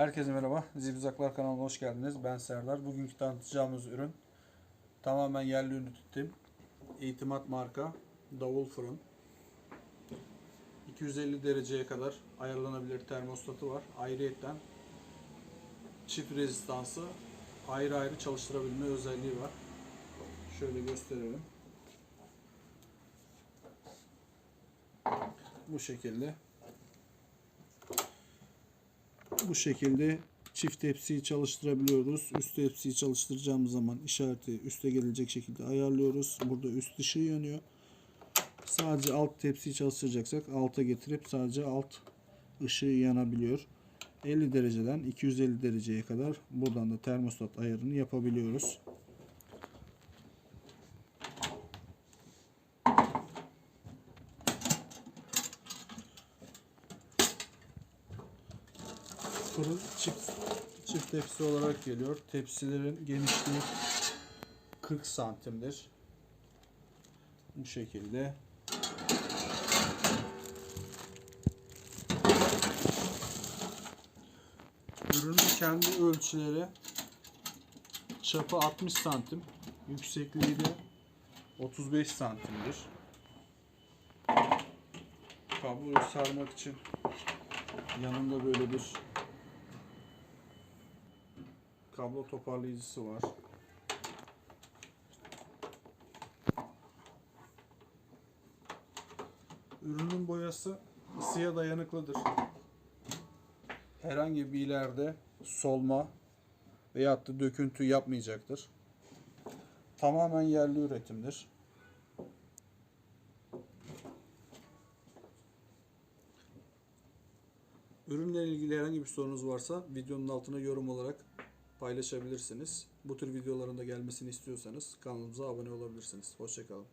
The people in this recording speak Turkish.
Herkese merhaba. Zibzaklar kanalına hoş geldiniz. Ben Serdar. Bugünkü tanıtacağımız ürün tamamen yerli üretim. İtimat marka davul fırın. 250 dereceye kadar ayarlanabilir termostatı var. Ayrıyetten çift rezistansı ayrı ayrı çalıştırabilme özelliği var. Şöyle gösterelim. Bu şekilde bu şekilde çift tepsiyi çalıştırabiliyoruz. Üst tepsiyi çalıştıracağımız zaman işareti üste gelecek şekilde ayarlıyoruz. Burada üst dışı yanıyor. Sadece alt tepsiyi çalıştıracaksak alta getirip sadece alt ışığı yanabiliyor. 50 dereceden 250 dereceye kadar buradan da termostat ayarını yapabiliyoruz. Fırın çift, çift tepsi olarak geliyor. Tepsilerin genişliği 40 santimdir. Bu şekilde. Ürünün kendi ölçüleri çapı 60 santim, yüksekliği de 35 santimdir. Kabloyu sarmak için yanında böyle bir kablo toparlayıcısı var. Ürünün boyası ısıya dayanıklıdır. Herhangi bir ileride solma veyahut da döküntü yapmayacaktır. Tamamen yerli üretimdir. Ürünle ilgili herhangi bir sorunuz varsa videonun altına yorum olarak paylaşabilirsiniz. Bu tür videoların da gelmesini istiyorsanız kanalımıza abone olabilirsiniz. Hoşçakalın.